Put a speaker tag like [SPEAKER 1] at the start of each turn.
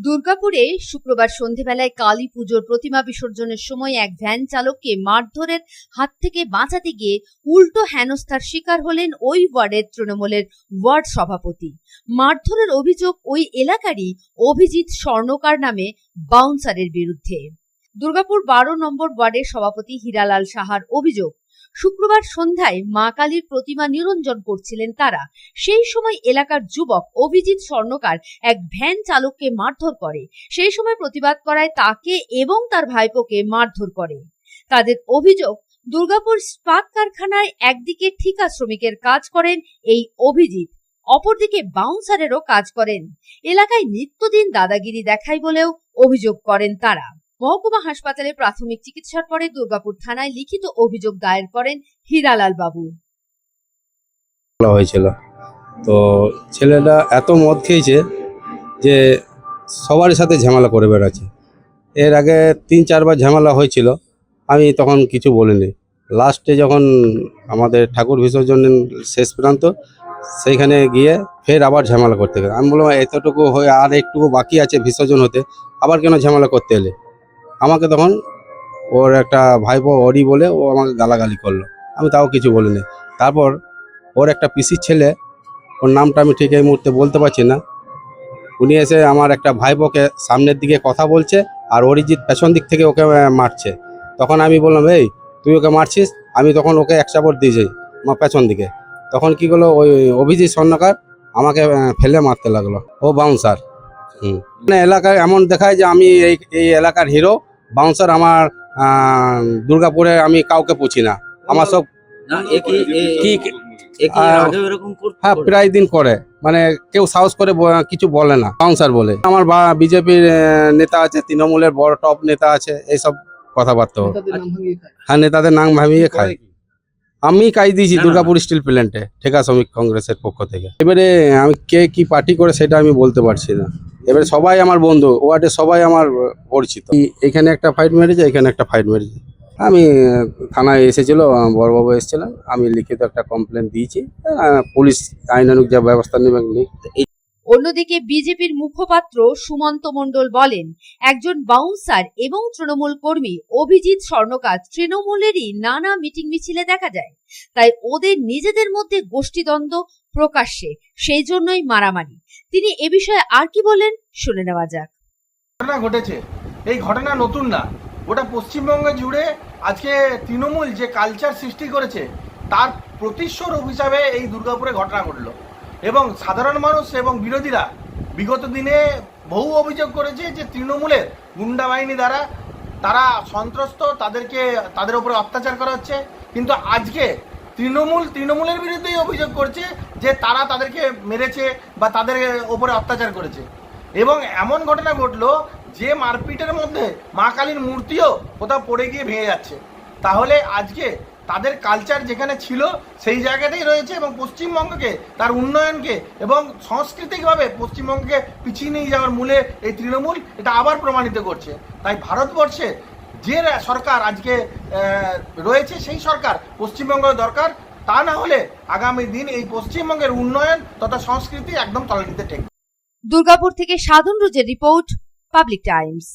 [SPEAKER 1] দুর্গাপুরে শুক্রবার সন্ধেবেলায় কালী পুজোর প্রতিমা বিসর্জনের সময় এক ভ্যান চালককে মারধরের হাত থেকে বাঁচাতে গিয়ে উল্টো হেনস্থার শিকার হলেন ওই ওয়ার্ডের তৃণমূলের ওয়ার্ড সভাপতি। মারধরের অভিযোগ ওই এলাকারই অভিজিৎ স্বর্ণকার নামে বাউন্সারের বিরুদ্ধে। দুর্গাপুর বারো নম্বর ওয়ার্ডের সভাপতি হীরালাল সাহার অভিযোগ, শুক্রবার সন্ধ্যায় মা কালীর প্রতিমা নিরঞ্জন করছিলেন তারা। সেই সময় এলাকার যুবক অভিজিৎ স্বর্ণকার এক ভ্যান চালককে মারধর করে। সেই সময় প্রতিবাদ করায় তাকে এবং তার ভাইপোকে মারধর করে। তাদের অভিযোগ, দুর্গাপুর ইস্পাত কারখানায় একদিকে ঠিকা শ্রমিকের কাজ করেন এই অভিজিৎ, অপরদিকে বাউন্সারেরও কাজ করেন। এলাকায় নিত্যদিন দাদাগিরি দেখায় বলেও অভিযোগ করেন তারা। মহকুমা হাসপাতালে প্রাথমিক চিকিৎসার পরে দুর্গাপুর থানায় লিখিত অভিযোগ দায়ের করেন হীরালাল বাবু।
[SPEAKER 2] হয়েছিল। তো ছেলেটা এত মদ খেয়েছে যে সবার সাথে ঝামেলা করে বেড়াচ্ছে। এর আগে তিন চারবার ঝামেলা হয়েছিল, আমি তখন কিছু বলিনি। লাস্টে যখন আমাদের ঠাকুর বিসর্জন শেষ প্রান্ত, সেইখানে গিয়ে ফের আবার ঝামেলা করতে গেলে। আমি বললাম, এতটুকু হয়ে আর একটুকু বাকি আছে বিসর্জন হতে, আবার কেন ঝামেলা করতে এলে? আমাকে তখন ওর একটা ভাইপো অরি বলে ও আমাকে গালাগালি করল। আমি তাও কিছু বলিনি। তারপর ওর একটা পিসির ছেলে, ওর নামটা আমি ঠিক এই মুহূর্তে বলতে পারছি না। উনি এসে আমার একটা ভাইপোকে সামনের দিকে কথা বলছে আর অরিজিৎ পেছন দিক থেকে ওকে মারছে। তখন আমি বললাম, এই, তুই ওকে মারছিস? আমি তখন ওকে এক চাপড় দিয়েছি আমার পেছন দিকে। তখন কি করল, ওই অভিজিৎ স্বর্ণকার আমাকে ফেলে মারতে লাগল। ও বাউন্সার হুম। মানে এলাকায় এমন দেখায় যে আমি এই এই এলাকার হিরো বাউন্সার আমার আহ, দুর্গাপুরে আমি কাউকে পুছি না। আমার সব হ্যাঁ প্রায় দিন করে। মানে কেউ সাহস করে কিছু বলে না বাউন্সার বলে। আমার বা বিজেপির নেতা আছে তৃণমূলের বড় টপ নেতা আছে এইসব কথাবার্তা। হ্যাঁ নেতাদের নাম ভাবিয়ে খায়। আমি কাজ দিয়েছি দুর্গাপুর স্টিল প্ল্যান্টে ঠিকা শ্রমিক কংগ্রেসের পক্ষ থেকে। এবারে আমি কে কি পার্টি করে সেটা আমি বলতে পারছি না। এবারে সবাই আমার বন্ধু, ওয়ার্ডে সবাই আমার পরিচিত। এখানে একটা ফাইট মেরেছে, এখানে একটা ফাইট মেরেছে। আমি থানায় এসেছিল বড়বাবু এসেছিলেন। আমি লিখিত একটা কমপ্লেন দিয়েছি। পুলিশ আইনানুক যা ব্যবস্থা নেবে।
[SPEAKER 1] অন্যদিকে বিজেপির মুখপাত্র সুমন্ত মণ্ডল বলেন, একজন বাউন্সার এবং তৃণমূল কর্মী অভিজিৎ স্বর্ণকার তৃণমূলেরই নানা মিটিং মিছিলে দেখা যায়। তাই ওদের নিজেদের মধ্যে গোষ্ঠীদ্বন্দ্ব প্রকাশ্যে, সেই জন্যই মারামারি। তিনি এ বিষয়ে আর কি বলেন, শুনে নেওয়া যাক।
[SPEAKER 3] ঘটনা ঘটেছে। এই ঘটনা নতুন না। ওটা পশ্চিমবঙ্গ জুড়ে আজকে তৃণমূল যে কালচার সৃষ্টি করেছে, তার প্রতিস্বরূপ হিসাবে এই দুর্গাপুরে ঘটনা ঘটলো। এবং সাধারণ মানুষ এবং বিরোধীরা বিগত দিনে বহু অভিযোগ করেছে যে তৃণমূলের গুন্ডা বাহিনী দ্বারা তারা সন্ত্রস্ত, তাদেরকে, তাদের উপরে অত্যাচার করা হচ্ছে। কিন্তু আজকে তৃণমূল, তৃণমূলের বিরুদ্ধেই অভিযোগ করছে যে তারা তাদেরকে মেরেছে বা তাদের ওপরে অত্যাচার করেছে। এবং এমন ঘটনা ঘটলো যে মারপিটের মধ্যে মা কালীর মূর্তিও কোথাও পড়ে গিয়ে ভেঙে যাচ্ছে। তাহলে আজকে তাদের কালচার যেখানে ছিল, সেই জায়গাতেই রয়েছে এবং পশ্চিমবঙ্গকে, তার উন্নয়নকে এবং সাংস্কৃতিকভাবে পশ্চিমবঙ্গকে পিছিয়ে নিয়ে যাওয়ার মূলে এই তৃণমূল এটা আবার প্রমাণিত করছে। তাই ভারতবর্ষে যে সরকার আজকে রয়েছে সেই সরকার পশ্চিমবঙ্গ দরকার। তা না হলে আগামী দিন এই পশ্চিমবঙ্গের উন্নয়ন তথা সংস্কৃতি একদম তলানিতে ঠেকবে।
[SPEAKER 1] দুর্গাপুর থেকে সাধন রুজের রিপোর্ট, পাবলিক টাইমস।